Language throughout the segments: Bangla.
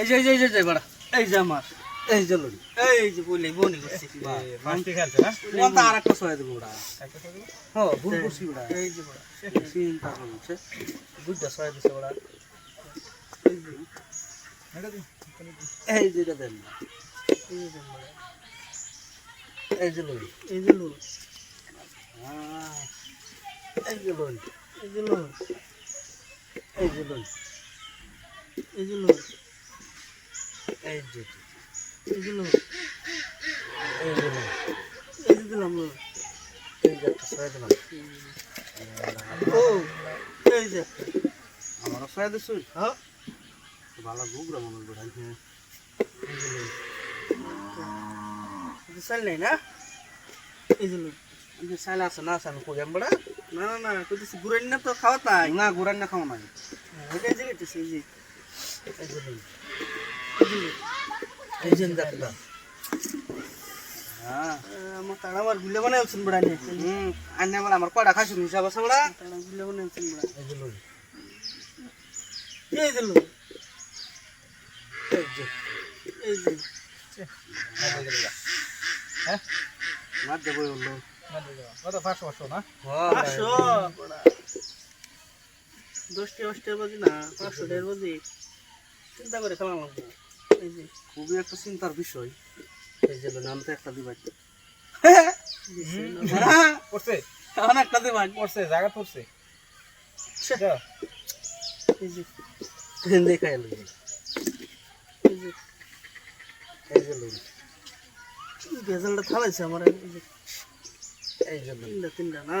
এই যে এই যে এই যে, বড়া এই যে আমার এই যে লড়ি এই যে বলি বনি করছি মাছটি খেলছে না মন তো আর একটা ছয় দেবো দিবো। হ্যাঁ ভুল করছি ওরা এই যে বড়া চিন্তা করছে ছয় দিছে এই যে এটা দিন। এই যে এটা দেন এই যে দেন এই যে লড়ি এই যে লোন এই যে লড়ি এই যে লড়ি এই যে লোন এই যে এই দিলাম এই যে একটা ছয় দিলাম। ও এই যে আমারও ছয় দিছো। হ্যাঁ। ভালো গুগরা মনে করে হ্যাঁ এই যে। না? এই যে লোন এই যে সাইলা আছে না আছে আমি কই না না না কইতেছি ঘুরে না তো খাওয়া তাই? না গুড়ান না খাও নাই। ওইটা যে এই যে। এই যে হ্যাঁ। আমার হিসাব আছে গুলে এই এই দিলা। হ্যাঁ? মার দেবো হলো মাছ দিয়ে দিলা। কত? পাঁচশো, পাঁচশো না? পাঁচশো দশটি অষ্টের বাজি না পাঁচশো দেড় বাজি। চিন্তা করে খেলা লাগবো। খুবই একটা চিন্তার বিষয়। এই যে নাম তো একটা দিবাই। না। হ্যাঁ এখন একটা দিবাই। পড়ছে, জায়গা পড়ছে। যা। এই যে এই ভেজালটা থালাইছে আমার এই যে। এই যে লই তিনটা তিনটা না?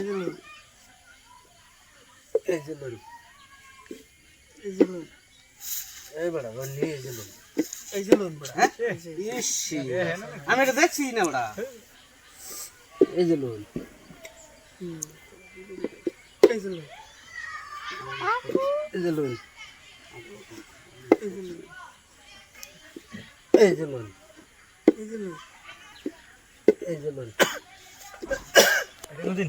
এই যে লোন এই যে লই এই বড় লই এই যে লই এই যে লোন বড়া হ্যাঁ? ইসি? আমি এটা দেখছি না বড়। এই যে হুম। এই যে লোন এই যে লই এই যে লোন এই যে লই এই যে এটা নদিন।